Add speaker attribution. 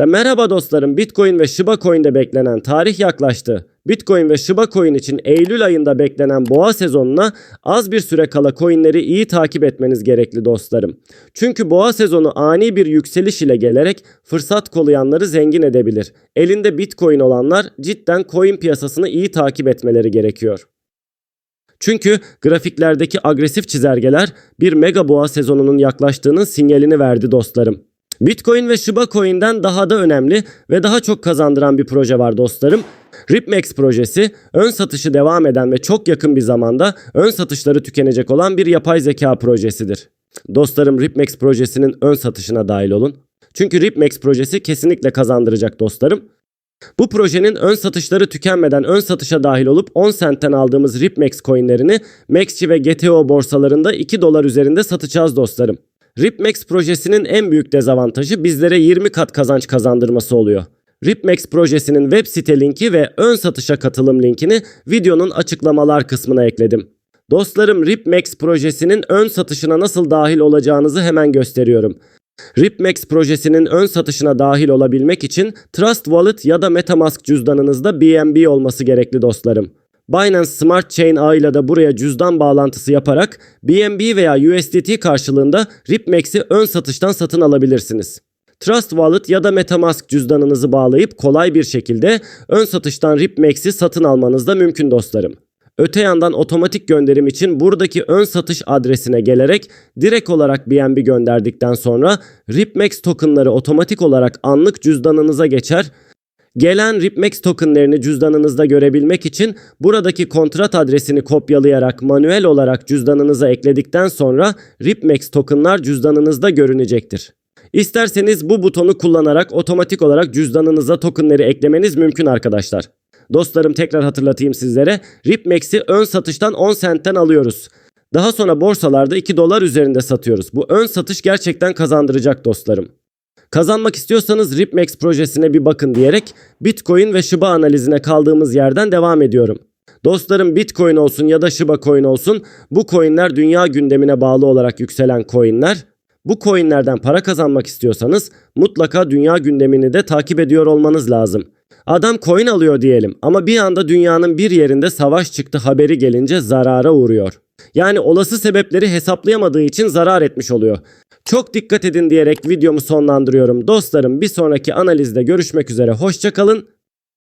Speaker 1: Da merhaba dostlarım Bitcoin ve Shiba Coin'de beklenen tarih yaklaştı. Bitcoin ve Shiba Coin için Eylül ayında beklenen boğa sezonuna az bir süre kala coinleri iyi takip etmeniz gerekli dostlarım. Çünkü boğa sezonu ani bir yükseliş ile gelerek fırsat kolayanları zengin edebilir. Elinde Bitcoin olanlar cidden coin piyasasını iyi takip etmeleri gerekiyor. Çünkü grafiklerdeki agresif çizelgeler bir mega boğa sezonunun yaklaştığının sinyalini verdi dostlarım. Bitcoin ve Shiba Coin'den daha da önemli ve daha çok kazandıran bir proje var dostlarım. Ripmex projesi ön satışı devam eden ve çok yakın bir zamanda ön satışları tükenecek olan bir yapay zeka projesidir. Dostlarım Ripmex projesinin ön satışına dahil olun. Çünkü Ripmex projesi kesinlikle kazandıracak dostlarım. Bu projenin ön satışları tükenmeden ön satışa dahil olup 10 sentten aldığımız Ripmex coinlerini Maxi ve GTO borsalarında 2 dolar üzerinde satacağız dostlarım. Ripmex projesinin en büyük dezavantajı bizlere 20 kat kazanç kazandırması oluyor. Ripmex projesinin web site linki ve ön satışa katılım linkini videonun açıklamalar kısmına ekledim. Dostlarım Ripmex projesinin ön satışına nasıl dahil olacağınızı hemen gösteriyorum. Ripmex projesinin ön satışına dahil olabilmek için Trust Wallet ya da Metamask cüzdanınızda BNB olması gerekli dostlarım. Binance Smart Chain ağıyla da buraya cüzdan bağlantısı yaparak BNB veya USDT karşılığında Ripmex'i ön satıştan satın alabilirsiniz. Trust Wallet ya da Metamask cüzdanınızı bağlayıp kolay bir şekilde ön satıştan Ripmex'i satın almanız da mümkün dostlarım. Öte yandan otomatik gönderim için buradaki ön satış adresine gelerek direkt olarak BNB gönderdikten sonra Ripmex tokenları otomatik olarak anlık cüzdanınıza geçer. Gelen Ripmex tokenlerini cüzdanınızda görebilmek için buradaki kontrat adresini kopyalayarak manuel olarak cüzdanınıza ekledikten sonra Ripmex tokenlar cüzdanınızda görünecektir. İsterseniz bu butonu kullanarak otomatik olarak cüzdanınıza tokenleri eklemeniz mümkün arkadaşlar. Dostlarım tekrar hatırlatayım sizlere. Ripmex'i ön satıştan 10 sentten alıyoruz. Daha sonra borsalarda 2 dolar üzerinde satıyoruz. Bu ön satış gerçekten kazandıracak dostlarım. Kazanmak istiyorsanız Ripmex projesine bir bakın diyerek Bitcoin ve Shiba analizine kaldığımız yerden devam ediyorum. Dostlarım Bitcoin olsun ya da Shiba coin olsun bu coinler dünya gündemine bağlı olarak yükselen coinler. Bu coinlerden para kazanmak istiyorsanız mutlaka dünya gündemini de takip ediyor olmanız lazım. Adam coin alıyor diyelim ama bir anda dünyanın bir yerinde savaş çıktı haberi gelince zarara uğruyor. Yani olası sebepleri hesaplayamadığı için zarar etmiş oluyor. Çok dikkat edin diyerek videomu sonlandırıyorum. Dostlarım bir sonraki analizde görüşmek üzere. Hoşçakalın.